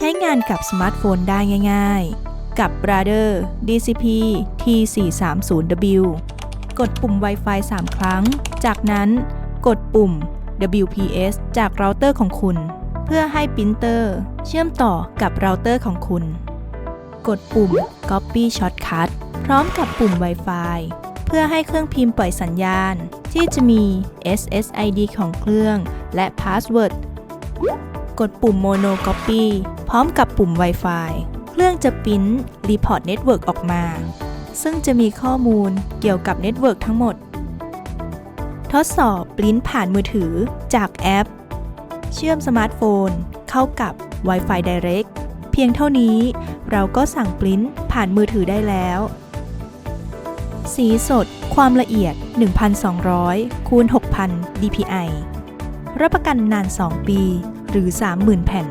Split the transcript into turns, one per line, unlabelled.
ใช้งานกับสมาร์ทโฟนได้ง่าย ๆ กับ Brother DCP T430W กดปุ่ม Wi-Fi 3 ครั้ง จากนั้นกดปุ่ม WPS จากเราเตอร์ของคุณ เพื่อให้ปรินเตอร์ เชื่อมต่อกับเราเตอร์ของคุณ กดปุ่ม Copy Shortcut พร้อมกับปุ่ม Wi-Fi เพื่อให้เครื่องพิมพ์ปล่อยสัญญาณ ที่จะมี SSID ของเครื่องและ Password กดปุ่ม Mono Copy พร้อมกับปุ่ม Wi-Fi เครื่องจะปริ้น Report Network ออกมา ซึ่งจะมีข้อมูลเกี่ยวกับเน็ตเวิร์กทั้งหมด ทดสอบปริ้นผ่านมือถือจากแอป เชื่อมสมาร์ทโฟน เข้ากับ Wi-Fi Direct เพียงเท่านี้เราก็สั่งปริ้นผ่านมือถือได้แล้ว สีสด ความละเอียด 1,200 คูณ 6,000 dpi รับประกันนาน 2 ปี หรือ 30,000 แผ่น